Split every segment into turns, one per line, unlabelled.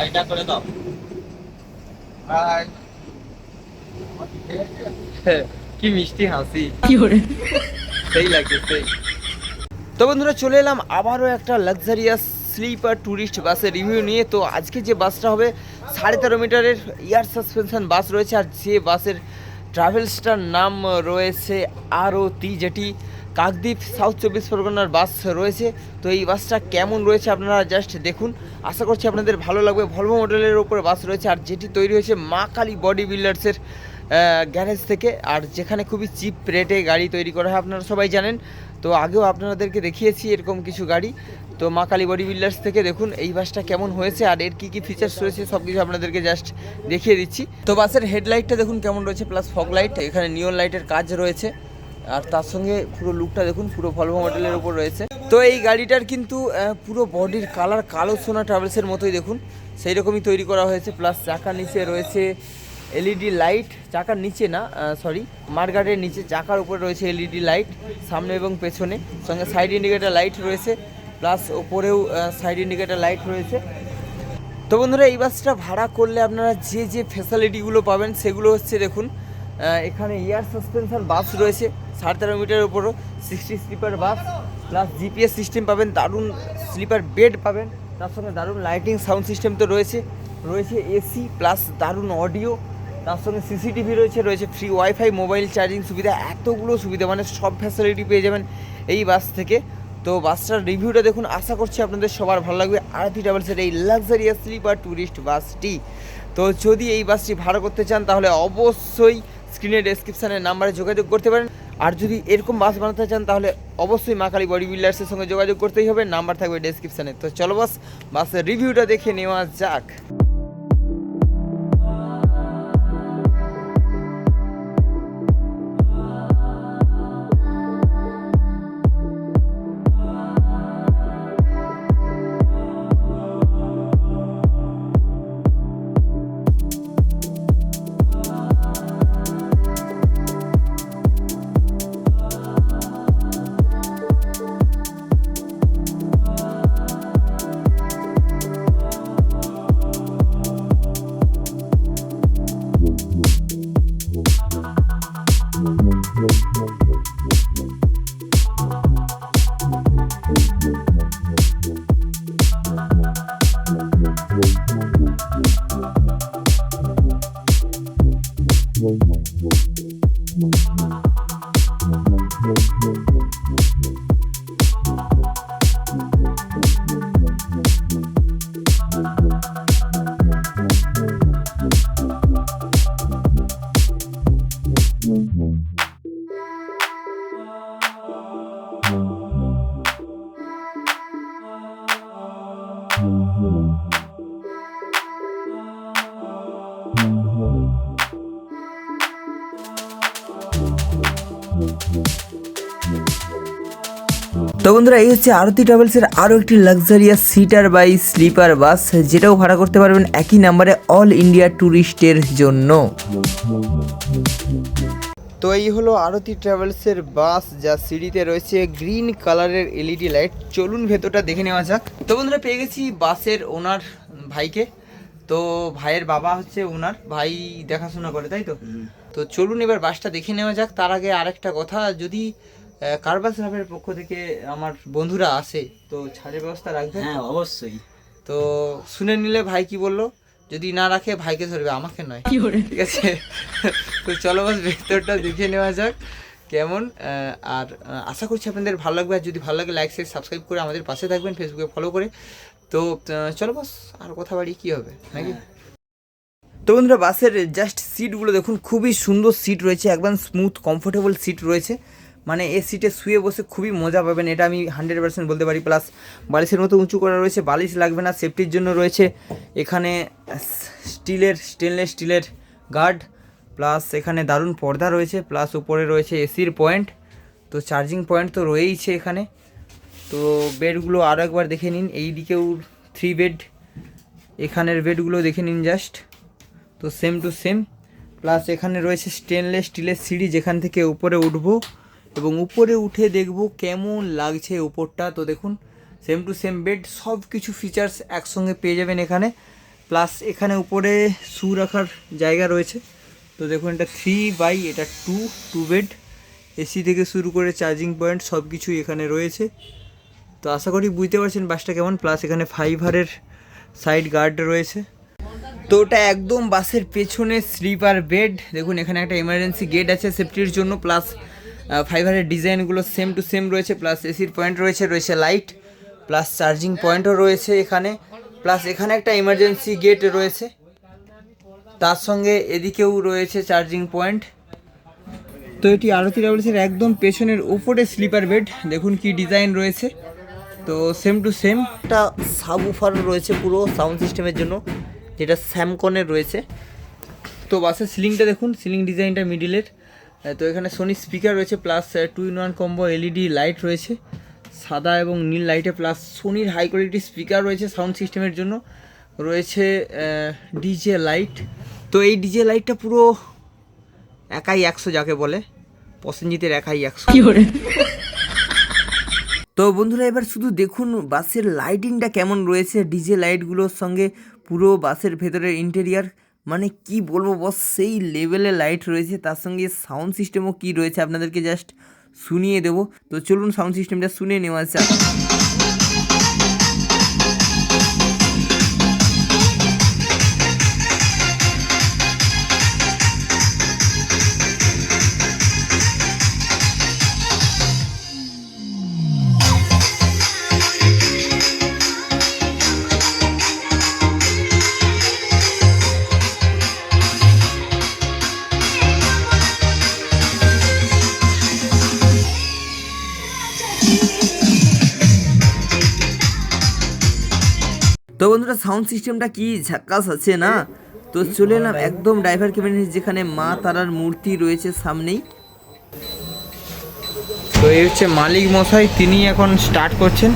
হাইটা করে দাও।
কি মিষ্টি হাসি। সেই লাগছে সেই। তো বন্ধুরা চলে এলাম আবারও একটা লাক্সারিয়াস স্লিপার ট্যুরিস্ট বাসের রিভিউ নিয়ে। তো আজকে যে বাসটা হবে সাড়ে তেরো মিটারের এয়ার সাসপেনশন বাস রয়েছে। আর যে বাসের ট্রাভেলসটার নাম রয়েছে আরতি যেটি কাকদ্বীপ সাউথ চব্বিশ পরগনার বাস রয়েছে। তো এই বাসটা কেমন রয়েছে আপনারা জাস্ট দেখুন। আশা করছি আপনাদের ভালো লাগবে। ভলভো মডেলের উপরে বাস রয়েছে আর যেটি তৈরি হয়েছে মা কালী বডি বিল্ডার্সের গ্যারেজ থেকে। আর যেখানে খুবই চিপ রেটে গাড়ি তৈরি করা হয়, আপনারা সবাই জানেন। তো আগেও আপনাদেরকে দেখিয়েছি এরকম কিছু গাড়ি। তো মা কালী বডি বিল্ডার্স থেকে দেখুন এই বাসটা কেমন হয়েছে আর এর কী কী ফিচার্স রয়েছে সব কিছু আপনাদেরকে জাস্ট দেখিয়ে দিচ্ছি। তো বাসের হেডলাইটটা দেখুন কেমন রয়েছে প্লাস ফগ লাইট এখানে নিয়ন লাইটের কাজ রয়েছে। আর তার সঙ্গে পুরো লুকটা দেখুন, পুরো ভলভো মডেলের উপর রয়েছে। তো এই গাড়িটার কিন্তু পুরো বডির কালার কালো সোনা ট্রাভেলসের মতোই দেখুন। সেই রকমই তৈরি করা হয়েছে প্লাস চাকার নিচে রয়েছে এলইডি লাইট চাকার নিচে না সরি মার্গারের নিচে, চাকার উপরে রয়েছে এলইডি লাইট সামনে এবং পেছনে। সঙ্গে সাইড ইন্ডিকেটার লাইট রয়েছে প্লাস ওপরেও সাইড ইন্ডিকেটার লাইট রয়েছে। তো বন্ধুরা, এই বাসটা ভাড়া করলে আপনারা যে যে ফ্যাসিলিটিগুলো পাবেন, সেগুলো হচ্ছে দেখুন এখানে এয়ার সাসপেনশন বাস রয়েছে, সাড়ে তেরো মিটারের উপরও sixty sleeper bus plus GPS system পাবেন, দারুণ স্লিপার বেড পাবেন, তার সঙ্গে দারুণ লাইটিং সাউন্ড সিস্টেম তো রয়েছে রয়েছে এসি প্লাস দারুণ অডিও তার সঙ্গে সিসিটিভি রয়েছে রয়েছে ফ্রি ওয়াইফাই মোবাইল চার্জিং সুবিধা, এতগুলো সুবিধা মানে সব ফ্যাসিলিটি পেয়ে যাবেন এই বাস থেকে। তো বাসটার রিভিউটা দেখুন, আশা করছি আপনাদের সবার ভালো লাগবে। আরতি ট্রাভেলসের এই লাক্সারিয়াস স্লিপার ট্যুরিস্ট বাসটি। তো যদি এই বাসটি ভাড়া করতে চান, তাহলে অবশ্যই স্ক্রিনে ডেসক্রিপশানের নাম্বারে যোগাযোগ করতে পারেন। আর যদি এরকম বাস বানাতে চান, তাহলে অবশ্যই মা কালী বডি বিল্ডার্সের সঙ্গে যোগাযোগ করতেই হবে। নাম্বার থাকবে ডেসক্রিপশানে তো চলো বাস বাসের রিভিউটা দেখে নেওয়া যাক। Thank you. তো বন্ধুরা এই হচ্ছে আরতি ট্রাভেলসের আরও একটি luxurious seater by sleeper bus যেটাও ভাড়া করতে পারবেন একই নাম্বারে অল ইন্ডিয়া ট্যুরিস্টের জন্য। তো এই হলো আরতি ট্রাভেলসের বাস যা সিঁড়িতে রয়েছে গ্রিন কালারের এলইডি লাইট চলুন ভেতরটা দেখে নেওয়া যাক। তো বন্ধুরা পেয়ে গেছি বাসের ওনার ভাইকে। তো ভাইয়ের বাবা হচ্ছে ওনার ভাই দেখাশোনা করে তাই তো? তো চলুন এবার বাসটা দেখে নেওয়া যাক। তার আগে আরেকটা কথা যদি কারবাস লাভের পক্ষ থেকে আমার বন্ধুরা আসে তো ছাড়ের ব্যবস্থা রাখবে?
হ্যাঁ অবশ্যই।
তো শুনে নিলে ভাই কি বলল? যদি না রাখে ভাইকে ধরবে আমাকে নয়। ঠিক আছে? তো চলো বাস ভেতরটা দেখে নেওয়া যাক কেমন। আর আশা করছি আপনাদের ভালো লাগবে। আর যদি ভালো লাগে লাইক শেয়ার সাবস্ক্রাইব করে আমাদের পাশে থাকবেন ফেসবুকে ফলো করে। তো চলো বাস আর কথা বাড়ি কী হবে নাকি? তো বন্ধুরা বাসের জাস্ট সিটগুলো দেখুন খুবই সুন্দর সিট রয়েছে। একদম স্মুথ কমফোর্টেবল সিট রয়েছে। মানে এ সিটে শুয়ে বসে খুবই মজা পাবেন, এটা আমি হান্ড্রেড পার্সেন্ট বলতে পারি। প্লাস বালিশের মতো উঁচু করা রয়েছে, বালিশ লাগবে না সেফটির জন্য রয়েছে। এখানে স্টিলের স্টেনলেস স্টিলের গার্ড প্লাস এখানে দারুণ পর্দা রয়েছে প্লাস উপরে রয়েছে এসির পয়েন্ট তো চার্জিং পয়েন্ট তো রয়েইছে এখানে। তো বেডগুলো আরও একবার দেখে নিন এই দিকেও থ্রি বেড এখানের বেডগুলো দেখে নিন জাস্ট তো সেম টু সেম প্লাস এখানে রয়েছে স্টেনলেস স্টিলের সিঁড়ি, যেখান থেকে উপরে উঠবো। এবং উপরে উঠে দেখব কেমন লাগছে উপরটা তো দেখুন সেম টু সেম বেড সব কিছু ফিচার্স একসঙ্গে পেয়ে যাবেন এখানে। প্লাস এখানে উপরে শু রাখার জায়গা রয়েছে। তো দেখুন, এটা থ্রি বাই এটা টু টু বেড এসি থেকে শুরু করে চার্জিং পয়েন্ট সব কিছুই এখানে রয়েছে। তো আশা করি বুঝতে পারছেন বাসটা কেমন। প্লাস এখানে ফাইভারের সাইড গার্ড রয়েছে। তো ওটা একদম বাসের পেছনে স্লিপার বেড দেখুন, এখানে একটা এমার্জেন্সি গেট আছে সেফটির জন্য। প্লাস ফাইবারের ডিজাইনগুলো সেম টু সেম রয়েছে প্লাস এসির পয়েন্ট রয়েছে রয়েছে লাইট প্লাস চার্জিং পয়েন্টও রয়েছে এখানে প্লাস এখানে একটা এমার্জেন্সি গেট রয়েছে। তার সঙ্গে এদিকেও রয়েছে চার্জিং পয়েন্ট তো এটি আরতি ট্রাভেলসের একদম পেছনের ওপরে স্লিপার বেড দেখুন কি ডিজাইন রয়েছে। তো সেম টু সেম একটা সাবউফার রয়েছে পুরো সাউন্ড সিস্টেমের জন্য, যেটা স্যামকনের রয়েছে। তো বাসের সিলিংটা দেখুন সিলিং ডিজাইনটা মিডিলের তো এখানে সোনি স্পিকার রয়েছে plus two in one combo LED light রয়েছে সাদা এবং নীল লাইটে প্লাস সোনির হাই কোয়ালিটি স্পিকার রয়েছে সাউন্ড সিস্টেমের জন্য রয়েছে ডিজে লাইট তো এই ডিজে লাইটটা পুরো একাই একশো যাকে বলে প্রসেনজিতের একাই একশো। তো বন্ধুরা এবার শুধু দেখুন বাসের লাইটিংটা কেমন রয়েছে ডিজে লাইটগুলোর সঙ্গে পুরো বাসের ভেতরের ইন্টেরিয়ার মানে কি বলব বস সেই লেভেলে লাইট রয়েছে, তার সঙ্গে সাউন্ড সিস্টেমও কি রয়েছে আপনাদেরকে জাস্ট শুনিয়ে দেবো। তো চলুন সাউন্ড সিস্টেমটা শুনে নেওয়া যাক। তো বন্ধুরা সাউন্ড সিস্টেমটা কি ঝাক্কাস আছে না? তো চলে এলাম একদম ড্রাইভার কেবিনের যেখানে মা তারার মূর্তি রয়েছে সামনেই। তো এই হচ্ছে মালিক মশাই, তিনি এখন স্টার্ট করছেন।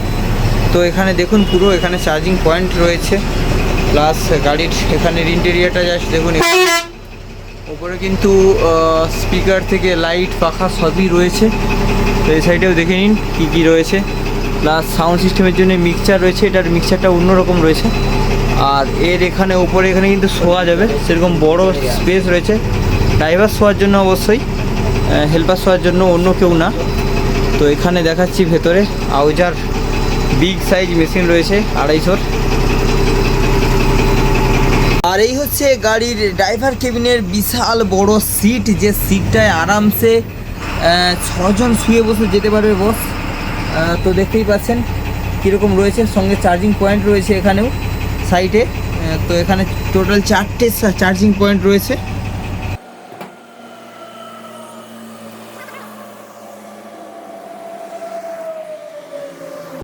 তো এখানে দেখুন পুরো, এখানে চার্জিং পয়েন্ট রয়েছে। প্লাস গাড়ির এখানের ইন্টেরিয়ারটা জাস্ট দেখুন ওপরে কিন্তু স্পিকার থেকে লাইট পাখা সবই রয়েছে। তো এই সাইডেও দেখে নিন কী কী রয়েছে। প্লাস সাউন্ড সিস্টেমের জন্য মিক্সচার রয়েছে, এটার মিক্সচারটা অন্যরকম রয়েছে। আর এর এখানে ওপরে এখানে কিন্তু শোয়া যাবে, সেরকম বড় স্পেস রয়েছে। ড্রাইভার শোয়ার জন্য অবশ্যই হেল্পার শোয়ার জন্য অন্য কেউ না। তো এখানে দেখাচ্ছি ভেতরে, আউজার বিগ সাইজ মেশিন রয়েছে, আড়াইশোর। আর এই হচ্ছে গাড়ির ড্রাইভার কেবিনের বিশাল বড় সিট যে সিটটায় আরামসে ছজন শুয়ে বসে যেতে পারবে বস তো দেখতেই পাচ্ছেন কীরকম রয়েছে, সঙ্গে চার্জিং পয়েন্ট রয়েছে এখানেও সাইডে তো এখানে টোটাল চারটে চার্জিং পয়েন্ট রয়েছে।